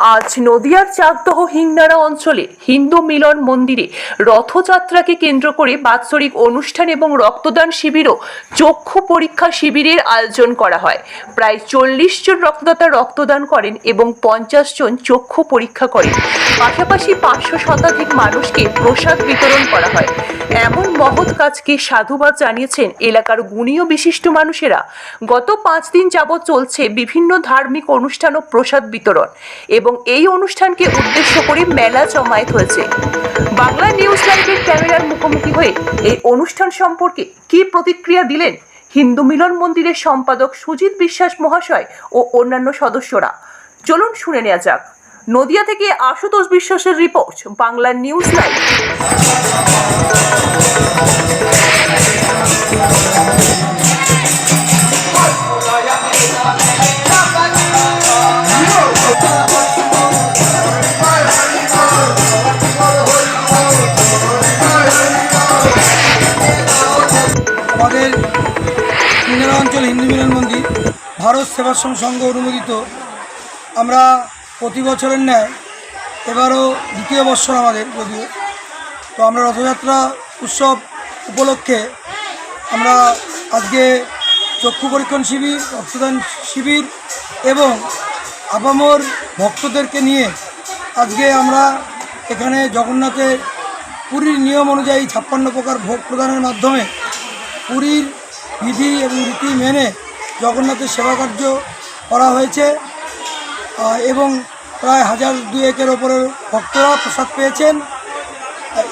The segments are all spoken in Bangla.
আজ নদিয়ার চাকদহ হিংনাড়া অঞ্চলে হিন্দু মিলন মন্দিরে রথযাত্রাকে কেন্দ্র করে বাৎসরিক অনুষ্ঠান এবং রক্তদান শিবির ও চক্ষু পরীক্ষা শিবিরের আয়োজন করা হয়। প্রায় চল্লিশ জন রক্তদাতা রক্তদান করেন এবং পঞ্চাশ জন চক্ষু পরীক্ষা করেন। পাশাপাশি পাঁচশো শতাধিক মানুষকে প্রসাদ বিতরণ করা হয়। এমন মহৎ কাজকে সাধুবাদ জানিয়েছেন এলাকার গুণীয় বিশিষ্ট মানুষেরা। গত পাঁচ দিন যাবৎ চলছে বিভিন্ন ধার্মিক অনুষ্ঠান ও প্রসাদ বিতরণ এবং এই অনুষ্ঠানকে উদ্দেশ্য করে মেলা জমায়েত হয়েছে। বাংলা নিউজ লাইভের ক্যামেরার মুখোমুখি হয়ে এই অনুষ্ঠান সম্পর্কে কী প্রতিক্রিয়া দিলেন হিন্দু মিলন মন্দিরের সম্পাদক সুজিত বিশ্বাস মহাশয় ও অন্যান্য সদস্যরা? চলুন শুনে নেওয়া যাক। নদিয়া থেকে আশুতোষ বিশ্বাসের report, Bangla news live. Sevashram Sangha অনুমোদিত। আমরা প্রতি বছরের ন্যায় এবারও দ্বিতীয় বৎসর আমাদের যদিও। তো আমরা রথযাত্রা উৎসব উপলক্ষে আমরা আজকে চক্ষু পরীক্ষণ শিবির, রক্তদান শিবির এবং আপামর ভক্তদেরকে নিয়ে আজকে আমরা এখানে জগন্নাথের পুরীর নিয়ম অনুযায়ী ছাপ্পান্ন প্রকার ভোগ প্রদানের মাধ্যমে পুরীর বিধি এবং রীতি মেনে জগন্নাথের সেবা কার্য করা হয়েছে এবং প্রায় হাজার দুয়েকের ওপরে ভক্তরা প্রসাদ পেয়েছেন।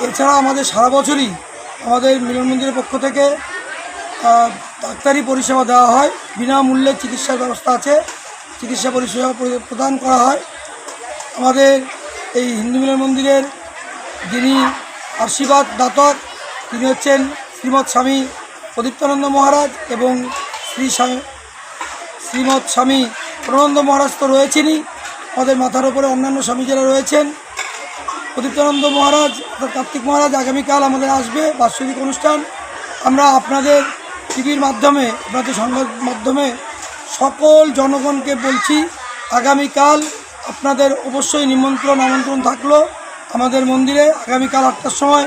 এছাড়া আমাদের সারা বছরই আমাদের মিলন মন্দিরের পক্ষ থেকে ডাক্তারি পরিষেবা দেওয়া হয়। বিনামূল্যে চিকিৎসার ব্যবস্থা আছে। চিকিৎসা পরিষেবা প্রদান করা হয়। আমাদের এই হিন্দু মিলন মন্দিরের যিনি আশীর্বাদ দাতক, তিনি হচ্ছেন শ্রীমৎ স্বামী প্রদীপ্তানন্দ মহারাজ এবং শ্রী স্বামী শ্রীমৎ স্বামী প্রনন্দ মহারাজ তো রয়েছেনই। আমাদের মাথার উপরে অন্যান্য স্বামী যারা রয়েছেন প্রদীপ্তানন্দ মহারাজ, অর্থাৎ কার্তিক মহারাজ আগামীকাল আমাদের আসবে বাৎসরিক অনুষ্ঠান। আমরা আপনাদের টিভির মাধ্যমে, আপনাদের সংবাদ মাধ্যমে সকল জনগণকে বলছি, আগামীকাল আপনাদের অবশ্যই নিমন্ত্রণ, আমন্ত্রণ থাকল আমাদের মন্দিরে। আগামীকাল আটটার সময়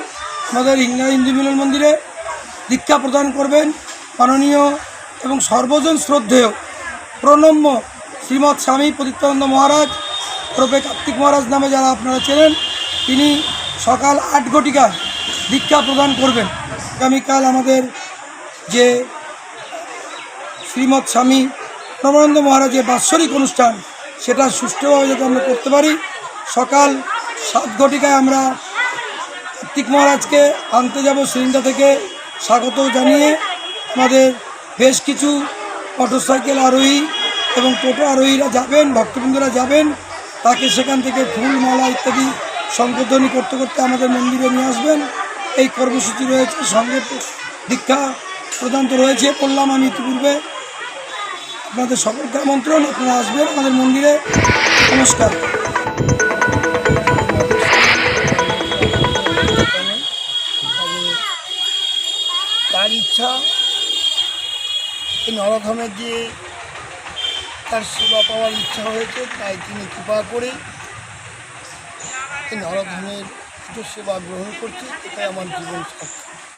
আমাদের হিন্দু মিলন মন্দিরে দীক্ষা প্রদান করবেন। মাননীয় এবং সর্বজন শ্রদ্ধেয় প্রণম্য শ্রীমৎ স্বামী প্রদীপ্তানন্দ মহারাজ ওরফে কার্তিক মহারাজ নামে যারা আপনারা চেনেন, তিনি সকাল আট ঘটিকায় দীক্ষা প্রদান করবেন। আগামীকাল আমাদের যে শ্রীমৎ স্বামী প্রমানন্দ মহারাজের বাৎসরিক অনুষ্ঠান, সেটা সুষ্ঠুভাবে যাতে আমরা করতে পারি। সকাল সাত ঘটিকায় আমরা কার্তিক মহারাজকে আনতে যাব সিলিন্ডার থেকে। স্বাগত জানিয়ে আমাদের বেশ কিছু মোটরসাইকেল আরোহী এবং টোটো আরোহীরা যাবেন, ভক্তবৃন্দরা যাবেন, তাকে সেখান থেকে ফুল মালা ইত্যাদি সংশোধনী করতে করতে আমাদের মন্দিরে নিয়ে আসবেন। এই কর্মসূচি রয়েছে, সঙ্গে দীক্ষা প্রদান তো রয়েছে বললাম আমি ইতিপূর্বে। আপনাদের সকলকে আমন্ত্রণ, আপনারা আসবেন আমাদের মন্দিরে। নমস্কার। তার ইচ্ছা এই নরধামের যে তার সেবা পাওয়ার ইচ্ছা হয়েছে, তাই তিনি কৃপা করে এই নরধামের সেবা গ্রহণ করছে, এটাই আমার জীবন সার্থক